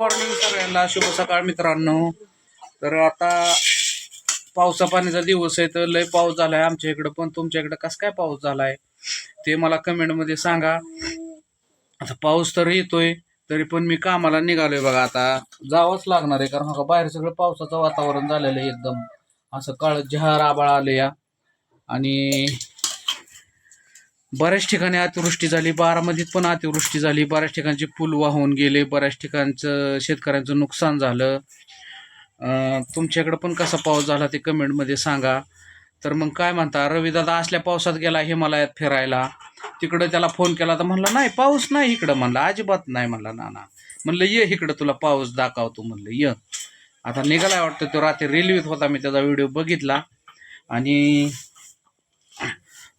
Morning सगळ्यांना. शुभ सकाळ मित्रांनो. तर आता पावसा पाण्याचा दिवस आहे तर लय पाऊस झालाय आमच्या इकडं. पण तुमच्या इकडं कसं काय पाऊस झालाय? ते मला कमेंटमध्ये सांगा. आता पाऊस तर येतोय तरी पण मी कामाला निघालोय बघा आता. जावंच लागणार आहे कारण का बाहेर सगळं पावसाचं वातावरण झालेलं आहे एकदम. असं काळ जहार आबाळ आले या. आणि बऱ्याच ठिकाणी अतिवृष्टी झाली बारामतीत पण अतिवृष्टी झाली. बऱ्याच ठिकाणचे पूल वाहून गेले बऱ्याच ठिकाणचं शेतकऱ्यांचं नुकसान झालं. तुमच्याकडं पण कसा पाऊस झाला ते कमेंटमध्ये सांगा. तर मग काय म्हणता रविदादा असल्या पावसात गेला हिमालयात फिरायला. तिकडं त्याला फोन केला तर म्हणला नाही पाऊस नाही इकडं म्हणला. अजिबात नाही म्हणला ना म्हणलं ये इकडं तुला पाऊस दाखवतो म्हणलं ये. आता निघाला वाटतं तो रात्री रेल्वेत होता मी त्याचा व्हिडिओ बघितला. आणि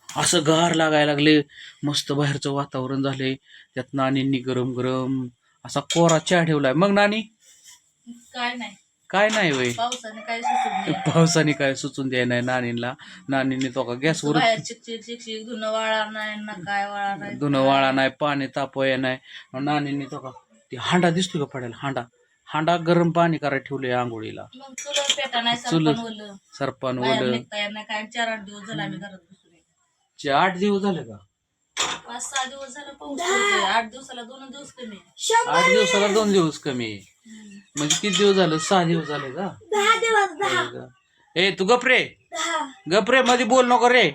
असं गार लागायला लागले. मस्त बाहेरचं वातावरण झाले त्यात नानींनी गरम गरम असा कोरा चहा ठेवलाय. मग नानी? काय नाही. काय नाही वय पावसाने काय पावसाने सुचून द्याय नाही नानींना नानींनी तो का गॅसवर धुणं वाळा नाही ना काय वाळा नाही धुणं वाळा नाही. पाणी तापवाय नाही. नानींनी तो का ती हांडा दिसतो का पडेल हांडा. हांडा गरम पाणी करायला ठेवले आंघोळीला. चुलत. सरपण ओलं. काय चार आठ दिवस झाला आम्ही घरात चे आठ दिवस झाले का? पाच सहा दिवस झाला पाऊस पडतोय. आठ दिवसाला दोन दिवस कमी आहे. आठ दिवसाला दोन दिवस कमी. म्हणजे किती दिवस झालं? सहा दिवस झाले का? होय का? ए तू गपरे गपरे मध्ये बोल नको रे.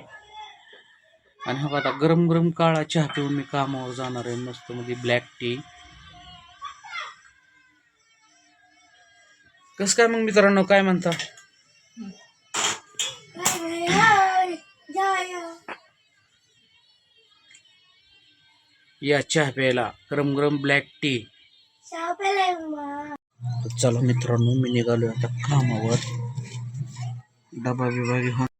आणि हा आता गरम गरम काळा चहा पिऊन मी कामावर जाणार आहे. मस्त मध्ये ब्लॅक टी कस काय मग मित्रांनो काय म्हणता? या चहा प्यायला. गरम गरम ब्लॅक टी चला मित्रांनो मी निघालो आता कामावर. डबा बिबा घेऊन.